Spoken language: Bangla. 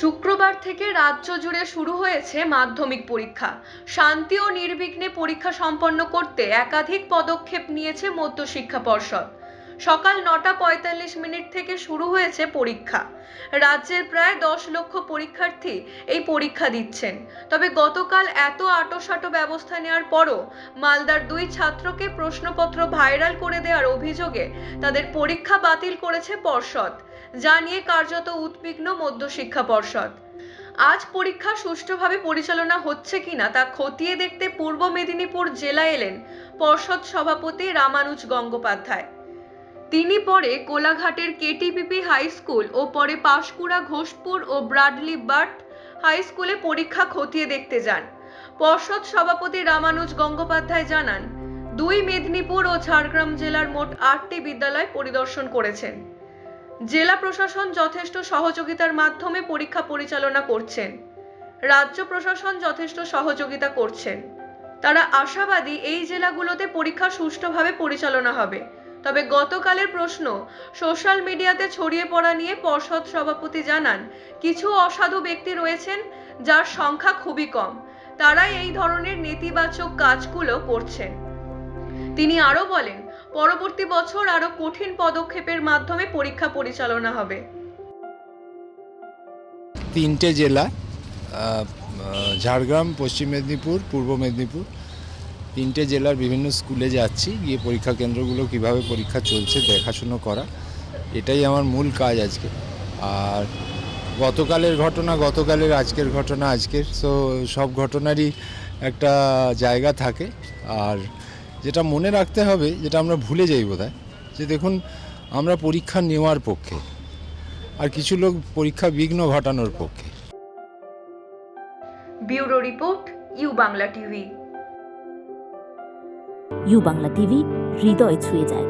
শুক্রবার থেকে রাজ্য জুড়ে শুরু হয়েছে মাধ্যমিক পরীক্ষা। শান্তি ও নির্বিঘ্নে পরীক্ষা সম্পন্ন করতে একাধিক পদক্ষেপ নিয়েছে মধ্যশিক্ষা পর্ষদ। সকাল নটা পঁয়তাল্লিশ মিনিট থেকে শুরু হয়েছে পরীক্ষা। রাজ্যের প্রায় দশ লক্ষ পরীক্ষার্থী এই পরীক্ষা দিচ্ছেন। তবে গতকাল এত আটোসাটো ব্যবস্থা নেওয়ার পরও মালদার দুই ছাত্রকে প্রশ্নপত্র ভাইরাল করে দেওয়ার অভিযোগে তাদের পরীক্ষা বাতিল করেছে পর্ষদ। যা নিয়ে কার্যত উদ্বিগ্ন মধ্যশিক্ষা পর্ষদ। আজ পরীক্ষা সুষ্ঠুভাবে পরিচালনা হচ্ছে কিনা তা খতিয়ে দেখতে পূর্ব মেদিনীপুর জেলা এলেন পর্ষদ সভাপতি রামানুজ গঙ্গোপাধ্যায়। তিনি পরে কোলাঘাটের কেটিপিপি হাই স্কুল ও পরে পাঁশকুড়া, ঘোষপুর ও ব্রাডলি বার্ট হাই স্কুলে পরীক্ষা খতিয়ে দেখতে যান। পর্ষদ সভাপতি রামানুজ গঙ্গোপাধ্যায় জানান, দুই মেদিনীপুর ও ঝাড়গ্রাম জেলার মোট আটটি বিদ্যালয় পরিদর্শন করেছেন। জেলা প্রশাসন যথেষ্ট সহযোগিতার মাধ্যমে পরীক্ষা পরিচালনা করছেন। রাজ্য প্রশাসন যথেষ্ট সহযোগিতা করছেন। তারা আশাবাদী এই জেলাগুলোতে পরীক্ষা সুষ্ঠুভাবে পরিচালনা হবে। তবে গতকালের প্রশ্ন, সোশ্যাল মিডিয়াতে ছড়িয়ে পড়া নিয়ে পর্ষদ সভাপতি জানান, কিছু অসাধু ব্যক্তি রয়েছেন যার সংখ্যা খুবই কম। তারাই এই ধরনের নেতিবাচক কাজগুলো করছেন। তিনি আরও বলেন পরবর্তী বছর আরও কঠিন পদক্ষেপের মাধ্যমে পরীক্ষা পরিচালনা হবে। তিনটে জেলা ঝাড়গ্রাম, পশ্চিম মেদিনীপুর, পূর্ব মেদিনীপুর, তিনটে জেলার বিভিন্ন স্কুলে যাচ্ছি, গিয়ে পরীক্ষা কেন্দ্রগুলো কীভাবে পরীক্ষা চলছে, দেখাশুনো করা, এটাই আমার মূল কাজ আজকে। আর গতকালের ঘটনা, গতকালের আজকের ঘটনা, আজকের সো সব ঘটনারই একটা জায়গা থাকে। আর যেটা মনে রাখতে হবে যেটা আমরা ভুলে যাই বোধ যে দেখুন আমরা পরীক্ষা নেওয়ার পক্ষে আর কিছু লোক পরীক্ষা বিঘ্ন ঘটানোর পক্ষে। Bureau report U Bangla TV. U Bangla TV হৃদয় ছুঁয়ে যায়।